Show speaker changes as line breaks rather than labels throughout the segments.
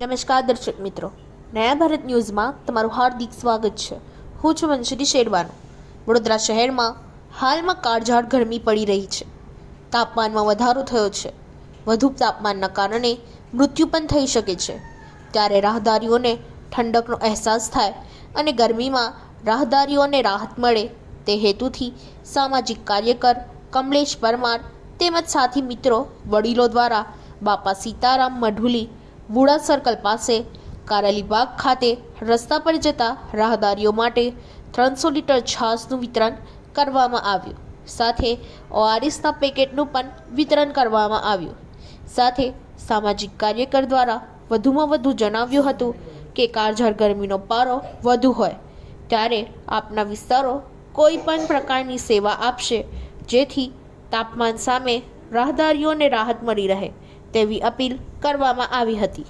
નમસ્કાર દર્શક મિત્રો. નયા ભારત ન્યૂઝમાં તમારું હાર્દિક સ્વાગત છે. હું છું મંશુરી શેરવાનો. વડોદરા શહેરમાં હાલમાં કાળઝાળ ગરમી પડી રહી છે. તાપમાનમાં વધારો થયો છે. વધુ તાપમાનના કારણે મૃત્યુ પણ થઈ શકે છે. ત્યારે રાહદારીઓને ઠંડકનો અહેસાસ થાય અને ગરમીમાં રાહદારીઓને રાહત મળે તે હેતુથી સામાજિક કાર્યકર કમલેશ પરમાર તેમજ સાથી મિત્રો વડીલો દ્વારા બાપા સીતારામ મઢુલી વુડા સર્કલ પાસે કારેલીબાગ ખાતે રસ્તા પર જતા રાહદારીઓ માટે ત્રણસો લીટર છાશનું વિતરણ કરવામાં આવ્યું. સાથે ઓઆરએસના પેકેટનું પણ વિતરણ કરવામાં આવ્યું. સાથે સામાજિક કાર્યકર દ્વારા વધુમાં વધુ જણાવ્યું હતું કે કાળઝાળ ગરમીનો પારો વધુ હોય, ત્યારે આપના વિસ્તારો કોઈ પણ પ્રકારની સેવા આપશે, જેથી તાપમાન સામે રાહદારીઓને રાહત મળી રહે. તેવી અપીલ કરવામાં આવી હતી.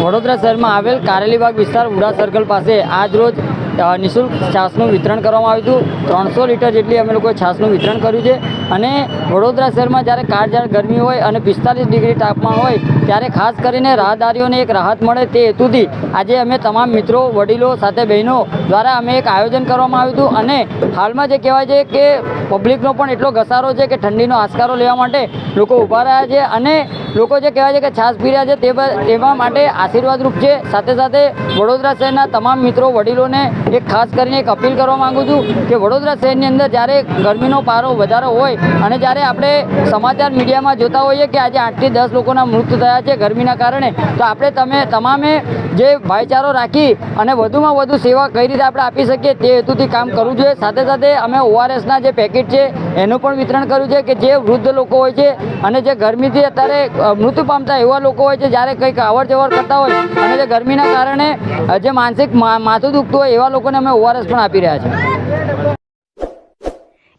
વડોદરા શહેરમાં આવેલ કારેલીબાગ વિસ્તાર ઉડા સર્કલ પાસે આજ રોજ અ, નિઃશુલ્ક છાસનું વિતરણ કરવામાં આવ્યું હતું. ત્રણસો લીટર જેટલી અમે લોકોએ છાસનું વિતરણ કર્યું છે. અને વડોદરા શહેરમાં જ્યારે કાળઝાળ ગરમી હોય અને પિસ્તાલીસ ડિગ્રી તાપમાન હોય, ત્યારે ખાસ કરીને રાહદારીઓને એક રાહત મળે તે હેતુથી આજે અમે તમામ મિત્રો, વડીલો સાથે બહેનો દ્વારા અમે એક આયોજન કરવામાં આવ્યું હતું. અને હાલમાં જે કહેવાય છે કે પબ્લિકનો પણ એટલો ઘસારો છે કે ઠંડીનો આસકારો લેવા માટે લોકો ઊભા રહ્યા છે અને લોકો જે કહેવાય છે કે છાશ પી રહ્યા છે તે તેવા માટે આશીર્વાદરૂપ છે. સાથે સાથે વડોદરા શહેરના તમામ મિત્રો, વડીલોને એક ખાસ કરીને એક અપીલ કરવા માગું છું કે વડોદરા શહેરની અંદર જ્યારે ગરમીનો પારો વધારો હોય અને જ્યારે આપણે સમાચાર મીડિયામાં જોતા હોઈએ કે આજે આઠથી દસ લોકોના મૃત્યુ થયા છે ગરમીના કારણે, તો આપણે તમે તમામે જે ભાઈચારો રાખી અને વધુમાં વધુ સેવા કઈ રીતે આપણે આપી શકીએ તે હેતુથી કામ કરવું જોઈએ. સાથે સાથે અમે ઓઆરએસના જે પેકેટ છે એનું પણ વિતરણ કર્યું છે કે જે વૃદ્ધ લોકો હોય છે અને જે ગરમીથી અત્યારે અ, મૃત્યુ પામતા એવા લોકો હોય છે જ્યારે કંઈક અવર જવર કરતા હોય અને જે ગરમીના કારણે અ, જે માનસિક મા- માથું દુખતું હોય એવા લોકોને અમે ઓઆરએસ પણ આપી રહ્યા છીએ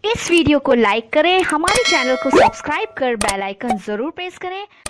इस वीडियो को लाइक करें हमारे चैनल को सब्सक्राइब कर बेल आइकन जरूर प्रेस करें